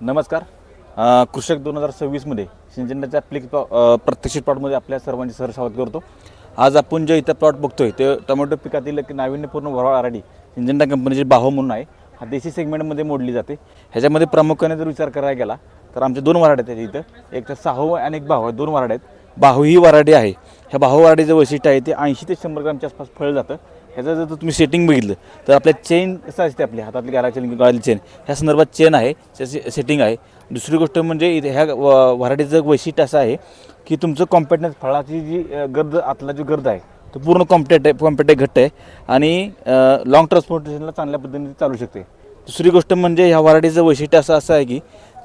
नमस्कार. अ, कृषक दोन हजार सव्वीसमध्ये सिंचनाच्या प्लिक प्रत्यक्षित प्रत्यक्ष प्लॉटमध्ये आपल्या सर्वांचे सर स्वागत करतो. आज आपण जे इथं प्लॉट बघतोय ते टोमॅटो पिकातील एक नाविन्यपूर्ण वरवाळ आराडी सिंजंटा कंपनीची बाहो म्हणून आहे. हा देशी सेगमेंटमध्ये मोडली जाते. ह्याच्यामध्ये प्रामुख्याने जर विचार करायला गेला तर आमचे दोन वराडे आहेत इथं. एक तर साहो आणि एक बाहो. आहे दोन वराडे आहेत. बाहू ही वराडी आहे. ह्या बाहू वराडीचं वैशिष्ट्य आहे ते ऐंशी ते शंभर ग्रामच्या आसपास फळ जातं. ह्याचं जर तुम्ही सेटिंग बघितलं तर आपल्या चेन कसं असते आपली? हातातली गाला चेन गाळी चेन ह्या संदर्भात चेन आहे त्याची सेटिंग आहे. दुसरी गोष्ट म्हणजे इथे ह्या व- व्हरायटीचं वैशिष्ट्य असं आहे की तुमचं कॉम्पॅक्टनेस फळाची जी गर्द आतला जी गर्द आहे तो पूर्ण कॉम्पॅक्ट आहे कॉम्पॅक्ट आहे घट्ट आहे. आणि लॉंग ट्रान्सपोर्टेशनला चांगल्या पद्धतीने चालू शकते. दुसरी गोष्ट म्हणजे ह्या व्हरायटीचं वैशिष्ट्य असं असं आहे की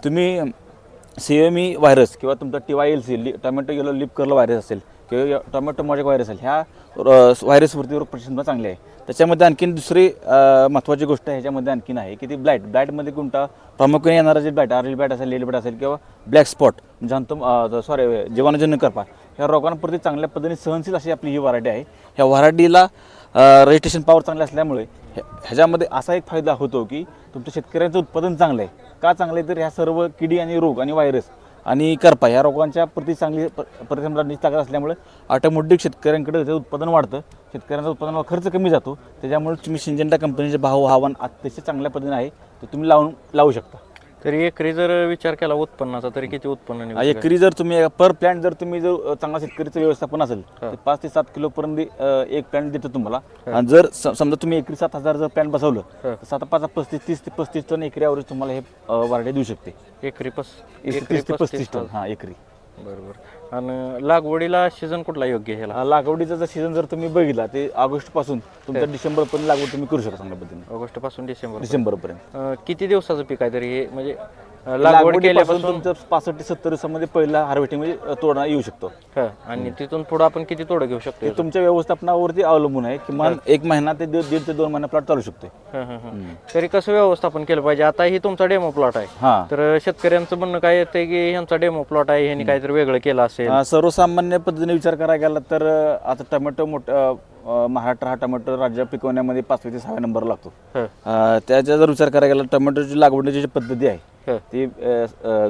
तुम्ही सीएमई व्हायरस किंवा तुमचा T Y L C tomato yellow leaf curl virus असेल किंवा टमॅटो टोमॅटो मॉजेक व्हायरस असेल ह्या व्हायरसवरती रोग रोगप्रतिशोधन चांगले आहे. त्याच्यामध्ये आणखीन दुसरी महत्त्वाची गोष्ट ह्याच्यामध्ये आणखीन आहे की ती ब्लाईट ब्लॅटमध्ये कोणता? प्रामुख्याने येणारा जे ब्लॅट आरली ब्लॅट असेल लेल ब्लॅट असेल किंवा ब्लॅक स्पॉट जानतो सॉरी जीवाणूजन्य करपा. ह्या रोगांप्रती चांगल्या पद्धतीने सहनशील अशी आपली ही व्हरायटी आहे. ह्या व्हरायटीला रजिस्ट्रेशन पॉवर चांगले असल्यामुळे ह्याच्यामध्ये असा एक फायदा होतो की तुमच्या शेतकऱ्यांचं उत्पादन चांगलं आहे. का चांगलं आहे तर ह्या सर्व किडी आणि रोग आणि व्हायरस आणि करपा ह्या रोगांच्या प्रति चांगली प- ताकद असल्यामुळे ऑटोमॅटिक शेतकऱ्यांकडे त्याचं उत्पादन वाढतं. शेतकऱ्यांचा उत्पादनावर खर्च कमी जातो. त्याच्यामुळे तुम्ही सिंजंटा कंपनीचे भाव हवामान अतिशय चांगल्या पद्धतीने आहे. ते तुम्ही लावून लावू शकता. तरी एकरी जर विचार केला उत्पन्नाचा तरी किती उत्पन्न? एकरी जर तुम्ही पर प्लॅन्ट जर तुम्ही जर चांगला शेतकरीचं व्यवस्थापन असेल तर पाच ते सात किलो पर्यंत एक प्लॅन्ट देतो तुम्हाला. आणि जर स- समजा तुम्ही एकरी सात हजार जर प्लॅन्ट बसवलं तर सात पाच पस्तीस तीस ते पस्तीस टन एकरी ॲव्हरेज तुम्हाला हे वाढे देऊ शकते. एकरी पस एकरी तीस ते पस्तीस टन. हां एकरी. बरोबर. आणि लागवडीला सीझन कुठला योग्य ह्याला? अ, लागवडीचा जर सीझन जर तुम्ही बघितला ते ऑगस्टपासून तुमच्या डिसेंबर पर्यंत लागवड तुम्ही करू शकता चांगल्या पद्धतीने. ऑगस्टपासून डिसेंबर डिसेंबर पर्यंत अं, किती दिवसाचं पीक आहे तरी हे? म्हणजे लागवड केल्यापासून तुमचं पासष्ट सत्तर दिवसामध्ये पहिला हार्वेस्टिंग म्हणजे तोडा येऊ शकतो. आणि तिथून पुढे आपण किती तोडं घेऊ शकतो तुमच्या व्यवस्थापनावरती अवलंबून आहे किमान एक महिना ते दीड दीड ते दोन महिना प्लॉट चालू हं. तरी कसं व्यवस्थापन केलं पाहिजे? आता ही तुमचा डेमो प्लॉट आहे. तर शेतकऱ्यांचं म्हणणं काय येतं की ह्यांचा डेमो प्लॉट आहे ह्यांनी काहीतरी वेगळं केलं असेल? सर्वसामान्य पद्धतीने विचार करायला गेला तर आता टोमॅटो मोठ महाराष्ट्र हा टोमॅटो राज्य पिकवण्यामध्ये पाचव्या ते सहाव्या नंबर लागतो. हं, त्याचा जर विचार करायला गेला टोमॅटोची लागवडीची जी पद्धती आहे ती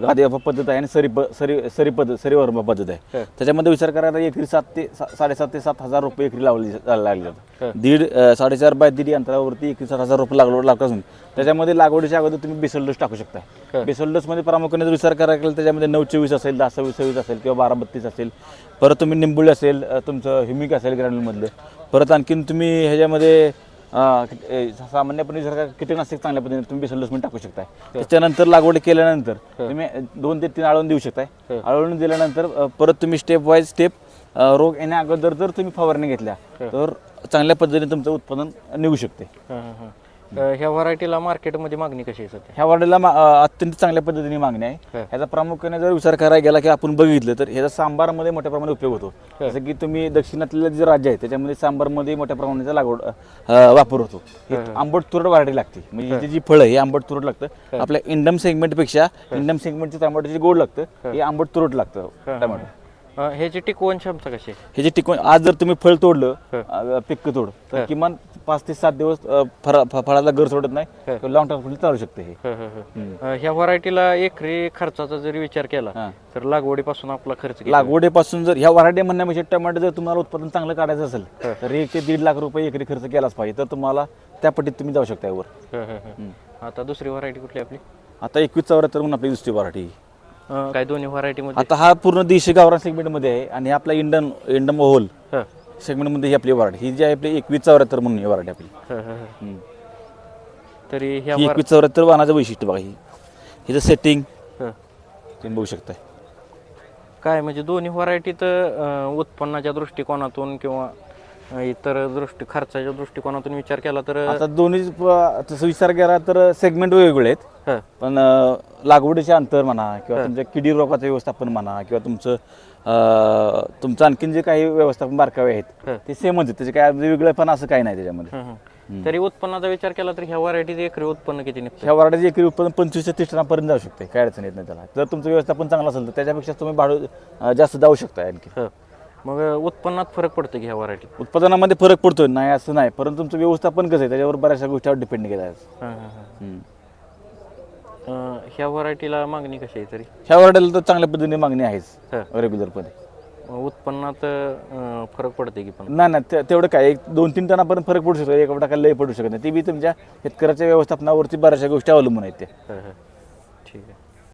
गादी पद्धत आहे आणि सरी सरी सरी पद्धत सरीवर पद्धत आहे. त्याच्यामध्ये विचार करायला एकरी सात ते साडेसात ते सात हजार रुपये एकरी लावली लागली जातात. दीड साडेचार बाय दीड अंतरावरती एकरी सात हजार रुपये लागवड लागत असून त्याच्यामध्ये लागवडीच्या अगोदर तुम्ही बेसल डोस टाकू शकता. बेसल डोसमध्ये प्रामुख्याने जर विचार करायला गेला त्याच्यामध्ये नऊ चोवीस असेल दहा सव्वीस सव्वीस असेल किंवा बारा बत्तीस असेल. परत तुम्ही निंबुळी असेल तुमचं ह्युमिक असेल ग्रॅन्युलमधलं. परत आणखीन तुम्ही ह्याच्यामध्ये सामान्यपणे जर का कीटकनाशक चांगल्या पद्धतीने तुम्ही बेसल डोस टाकू शकताय. त्याच्यानंतर लागवड केल्यानंतर तुम्ही दोन ते तीन आळवून देऊ शकताय. आळवून दिल्यानंतर परत तुम्ही स्टेप वाईज स्टेप रोग येण्या अगोदर जर तुम्ही फवारणी घेतल्या तर चांगल्या पद्धतीने तुमचं उत्पादन निघू शकते. हं, हं, हं. अं, ह्या व्हरायटीला मार्केटमध्ये मागणी कशी आहे सध्या? ह्या वाढीला मा- अ, अत्यंत चांगल्या पद्धतीने मागणी आहे. ह्याचा प्रामुख्याने जर विचार करायला गेला की आपण बघितलं तर ह्याचा सांबारमध्ये मोठ्या प्रमाणात उपयोग होतो. जसं की तुम्ही दक्षिणातले जे राज्य आहे त्याच्यामध्ये सांबारमध्ये मोठ्या प्रमाणाचा लागवड अ, वापर होतो. हे आंबट तुरट वाढी लागते. म्हणजे ह्याची जी फळं आहे हे आंबट तुरट लागतं. आपल्या इंडम सेगमेंटपेक्षा इंडम सेगमेंटचे टमाटोचे गोड लागतं हे. आंबट तुरट लागतं टमाटो ह्याची टिकवण क्षमता कशी आहे? हे जे आज जर तुम्ही फळ तोडलं अ, पिक्क तोड तर किमान पाच ते सात दिवस अ, फरा- फ- फळाला घर सोडत नाही लॉंग टर्म चालू शकते हे. हं, हं, हं. अं, ह्या व्हरायटीला एकरी खर्चाचा जरी विचार केला हां. तर लागवडीपासून आपला खर्च किती? लागवडीपासून जर ह्या वराडे म्हणण्यापेक्षा टमाटो जर तुम्हाला उत्पादन चांगलं काढायचं असेल तर एक ते दीड लाख रुपये एकरी खर्च केलाच पाहिजे तर तुम्हाला त्या पट्टीत तुम्ही जाऊ शकता यावर. हं, हं, हं. आता दुसरी व्हरायटी कुठली आपली? आता एकवीस चौऱ्याहत्तर म्हणून आपली दुसरी वराठी अं, काय दोन्ही व्हरायटी मध्ये? आता हा पूर्ण देशी गावरान सेगमेंटमध्ये आहे आणि आपला इंडन इंडम होल हं, सेगमेंटमध्ये ही आपली वराठी ही जी आहे आपली एकवीस चौऱ्याहत्तर म्हणून ही वराठी आपली. हं, हं, हं. तरी ह्या ही एकवीस चौऱ्याहत्तर वाहनाचं वैशिष्ट्य बघा ही. हिचं सेटिंग हं. तुम्ही बघू शकताय. काय म्हणजे दोन्ही व्हरायटीत उत्पन्नाच्या दृष्टिकोनातून किंवा अं, इतर दृष्टी खर्चाच्या दृष्टिकोनातून विचार केला तर आता दोन्ही प- तसं विचार केला तर सेगमेंट वेगवेगळे आहेत. हं, पण अ, लागवडीचे अंतर म्हणा किंवा तुमच्या किडी रोगाचं व्यवस्थापन म्हणा किंवा तुमचं अ, तुमचं आणखीन जे काही व्यवस्थापन बारकावे आहेत. ते सेमच आहेत. त्याचे काय वेगळं पण असं काही नाही त्याच्यामध्ये. हं, हं. तरी उत्पन्नाचा विचार केला तर ह्या व्हरायटीत एकरी उत्पन्न किती निघतं ह्या वाराचे एकरी उत्पादन पंचवीस ते तीस टनापर्यंत जाऊ शकते काय अडचण येत नाही त्याला. जर तुमचं व्यवस्थापन चांगलं असेल तर त्याच्यापेक्षा तुम्ही भाडू अ, जास्त जाऊ शकता आणखी हं. मग उत्पन्नात फरक पडतो की ह्या व्हरायटीत? उत्पादनामध्ये फरक पडतोय. नाही असं नाही. परंतु तुमचं व्यवस्थापन कसं आहे? त्याच्यावर बऱ्याचशा गोष्टीवर डिपेंड केलं आहे हं, हं, हं. अं, ह्या व्हरायटीला मागणी कशी आहे तरी? ह्या वराड्याला तर चांगल्या पद्धतीने मागणी आहेच हां. रेग्युलरमध्ये उत्पन्नात अं, फरक पडते की पण? नाही नाही ते- तेवढं काय एक दोन तीन टनापर्यंत फरक पडू शकतो एक टाकायला लय पडू शकत नाही. ती बी तुमच्या शेतकऱ्याच्या व्यवस्थापनावरती बऱ्याचशा गोष्टी अवलंबून आहेत ते हं, हं. ठीक आहे.